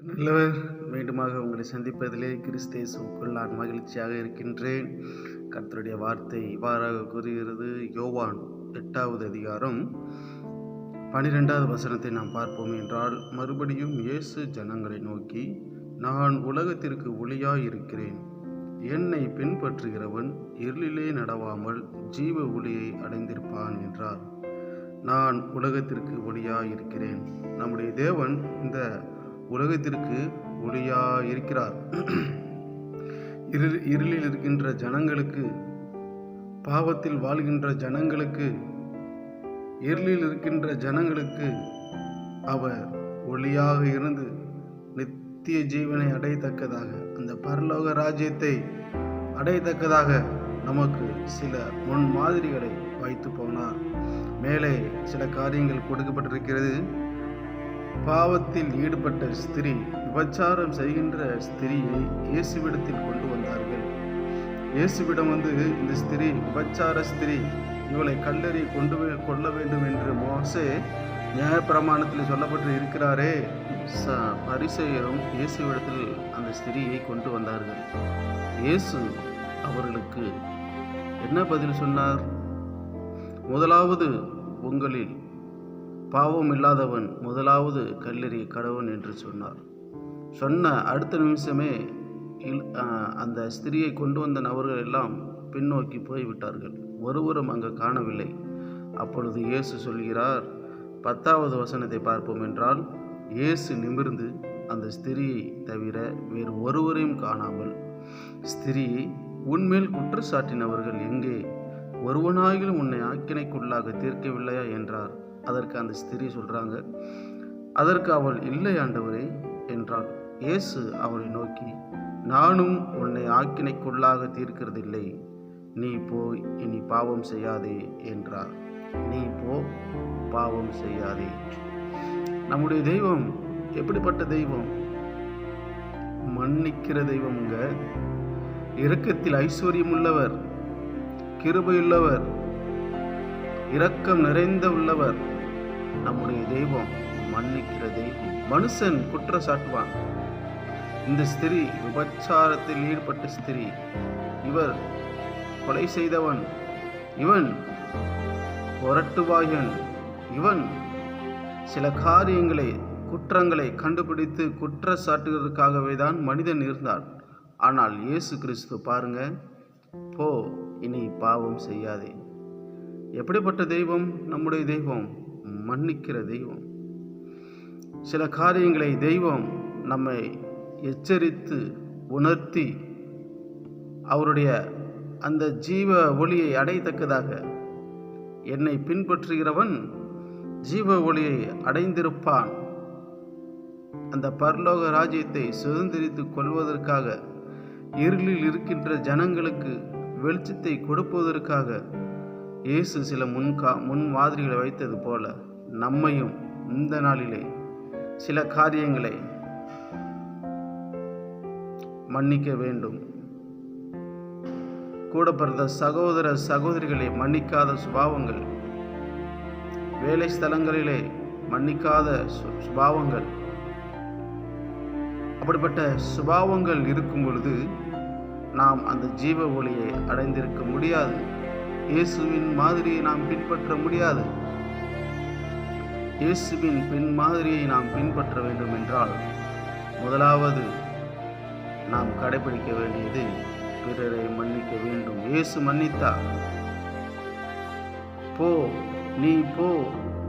நல்லவர் மீண்டுமாக உங்களை சந்திப்பதிலே கிறிஸ்தேசுக்குள் நான் மகிழ்ச்சியாக இருக்கின்றேன். கர்த்தருடைய வார்த்தை இவ்வாறாக கூறுகிறது. யோவான் எட்டாவது அதிகாரம் பனிரெண்டாவது வசனத்தை நாம் பார்ப்போம் என்றால் மறுபடியும் இயேசு ஜனங்களை நோக்கி நான் உலகத்திற்கு ஒளியாய் இருக்கிறேன் என்னை பின்பற்றுகிறவன் இருளிலே நடவாமல் ஜீவ ஒளியை அடைந்திருப்பான் என்றார். நான் உலகத்திற்கு ஒளியாய் இருக்கிறேன் நம்முடைய தேவன் இந்த உலகத்திற்கு ஒளியாய் இருக்கிறார் இருள் இருளில் இருக்கின்ற ஜனங்களுக்கு பாவத்தில் வாழ்கின்ற ஜனங்களுக்கு இருளில் இருக்கின்ற ஜனங்களுக்கு அவர் ஒளியாக இருந்து நித்திய ஜீவனை அடையத்தக்கதாக அந்த பரலோக ராஜ்யத்தை அடையத்தக்கதாக நமக்கு சில முன்மாதிரிகளை வைத்து போனார். மேலே சில காரியங்கள் கொடுக்கப்பட்டிருக்கிறது. பாவத்தில் ஈடுபட்ட ஸ்திரீ விபச்சாரம் செய்கின்ற ஸ்திரியை இயேசுவிடத்தில் கொண்டு வந்தார்கள். இயேசுவிடம் வந்து இந்த ஸ்திரீ விபச்சார ஸ்திரீ இவளை கல்லறி கொண்டு கொள்ள வேண்டும் என்று மோசே நியாயப்பிரமாணத்தில் சொல்லப்பட்டு இருக்கிறாரே. ச பரிசெயரும் இயேசுவிடத்தில் அந்த ஸ்திரியை கொண்டு வந்தார்கள். இயேசு அவர்களுக்கு என்ன பதில் சொன்னார்? முதலாவது உங்களில் பாவம் இல்லாதவன் முதலாவது கல்லெறிய கடவன் என்று சொன்னார். சொன்ன அடுத்த நிமிஷமே இல்- அந்த ஸ்திரியை கொண்டு வந்த நபர்கள் எல்லாம் பின்னோக்கி போய்விட்டார்கள். ஒருவரும் அங்கு காணவில்லை. அப்பொழுது இயேசு சொல்கிறார் பத்தாவது வசனத்தை பார்ப்போம் என்றால் இயேசு நிமிர்ந்து அந்த ஸ்திரியை தவிர வேறு ஒருவரையும் காணாமல் ஸ்திரியை உன்மேல் குற்றச்சாட்டினவர்கள் எங்கே? ஒருவனாகிலும் உன்னை ஆக்கினைக்குள்ளாக தீர்க்கவில்லையா? என்றார். அதற்கு அந்த ஸ்திரீ சொல்கிறாங்க அதற்கு அவள் இல்லை ஆண்டவரே என்றாள். இயேசு அவளை நோக்கி நானும் உன்னை ஆக்கினைக்குள்ளாக தீர்க்கிறதில்லை. நீ போய் இனி பாவம் செய்யாதே என்றார். நீ போ பாவம் செய்யாதே நம்முடைய தெய்வம் எப்படிப்பட்ட தெய்வம்? மன்னிக்கிற தெய்வம்ங்க இரக்கத்தில் ஐஸ்வர்யம் உள்ளவர் கிருபையுள்ளவர் இரக்கம் நிறைந்த உள்ளவர் நம்முடைய தெய்வம் மன்னிக்கிற தெய்வம். மனுஷன் குற்ற சாட்டுவான் இந்த ஸ்திரீ விபச்சாரத்தில் ஈடுபட்ட ஸ்திரீ இவர் கொலை செய்தவன். இவன் ஒரட்டுவாயன் இவன் சில காரியங்களை குற்றங்களை கண்டுபிடித்து குற்ற சாட்டுவதற்காகவே தான் மனிதன் இருந்தான். ஆனால் இயேசு கிறிஸ்து பாருங்க போ இனி பாவம் செய்யாதே. எப்படிப்பட்ட தெய்வம் நம்முடைய தெய்வம்? மன்னிக்கிற தெய்வம். சில காரியங்களை தெய்வம் நம்மை எச்சரித்து உணர்த்தி அவருடைய அந்த ஜீவ ஒளியை அடையத்தக்கதாக என்னை பின்பற்றுகிறவன் ஜீவ ஒளியை அடைந்திருப்பான். அந்த பரலோக ராஜ்யத்தை சுதந்திரித்துக் கொள்வதற்காக இருளில் இருக்கின்ற ஜனங்களுக்கு வெளிச்சத்தை கொடுப்பதற்காக இயேசு சில முன்கா முன் மாதிரிகளை வைத்தது போல. நம்மையும் இந்த நாளிலே சில காரியங்களை மன்னிக்க வேண்டும். கூட பிறந்த சகோதர சகோதரிகளை மன்னிக்காத சுபாவங்கள் வேலை ஸ்தலங்களிலே மன்னிக்காத சு- சுபாவங்கள். அப்படிப்பட்ட சுபாவங்கள் இருக்கும் பொழுது நாம் அந்த ஜீவ ஒளியை அடைந்திருக்க முடியாது. இயேசுவின் மாதிரியை நாம் பின்பற்ற முடியாது. இயேசுவின் பின் மாதிரியை நாம் பின்பற்ற வேண்டும் என்றால் முதலாவது நாம் கடைபிடிக்க வேண்டியது பிறரை மன்னிக்க வேண்டும். இயேசு மன்னித்தார். போ நீ போ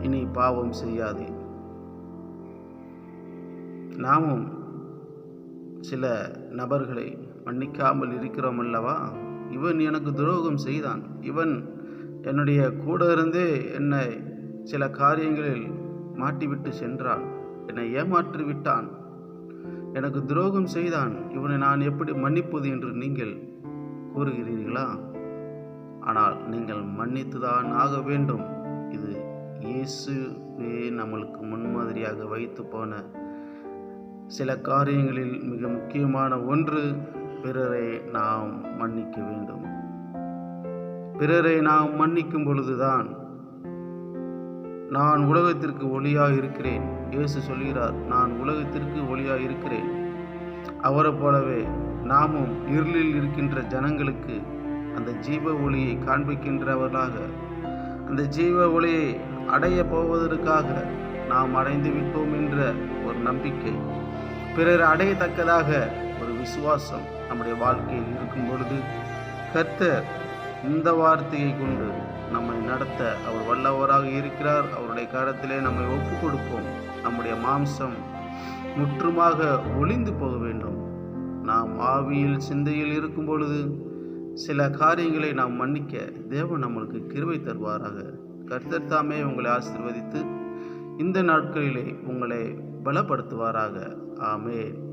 இனி பாவம் செய்யாதே. நாமும் சில நபர்களை மன்னிக்காமல் இருக்கிறோம் அல்லவா? இவன் எனக்கு துரோகம் செய்தான். இவன் என்னுடைய கூட இருந்தே என்னை சில காரியங்களில் மாட்டிவிட்டு சென்றான் என்னை ஏமாற்றி விட்டான் எனக்கு துரோகம் செய்தான். இவனை நான் எப்படி மன்னிப்பது என்று நீங்கள் கூறுகிறீர்களா? ஆனால் நீங்கள் மன்னித்துதான் ஆக வேண்டும். இது இயேசுவே நம்மளுக்கு முன்மாதிரியாக வைத்து போன சில காரியங்களில் மிக முக்கியமான ஒன்று. பிறரை நாம் மன்னிக்க வேண்டும். பிறரை நாம் மன்னிக்கும் பொழுதுதான் நான் உலகத்திற்கு ஒளியாக இருக்கிறேன் இயேசு சொல்கிறார் நான் உலகத்திற்கு ஒளியாக இருக்கிறேன் அவரை போலவே நாமும் இருளில் இருக்கின்ற ஜனங்களுக்கு அந்த ஜீவ ஒளியை காண்பிக்கின்றவர்களாக அந்த ஜீவ ஒளியை அடைய போவதற்காக நாம் அடைந்து விட்டோம் என்ற ஒரு நம்பிக்கை பிறர் அடையத்தக்கதாக ஒரு விசுவாசம் நம்முடைய வாழ்க்கையில் இருக்கும் பொழுது கர்த்தர் இந்த வார்த்தையை கொண்டு நம்மை நடத்த அவர் வல்லவராக இருக்கிறார். அவருடைய காலத்திலே நம்மை ஒப்பு கொடுப்போம் நம்முடைய மாம்சம் முற்றுமாக ஒளிந்து போக வேண்டும். நாம் ஆவியில் சிந்தையில் இருக்கும் பொழுது சில காரியங்களை நாம் மன்னிக்க தேவன் நம்மளுக்கு கிருவை தருவாராக. கர்த்தர் தாமே உங்களை ஆசீர்வதித்து இந்த நாட்களிலே உங்களை பலப்படுத்துவாராக. ஆமே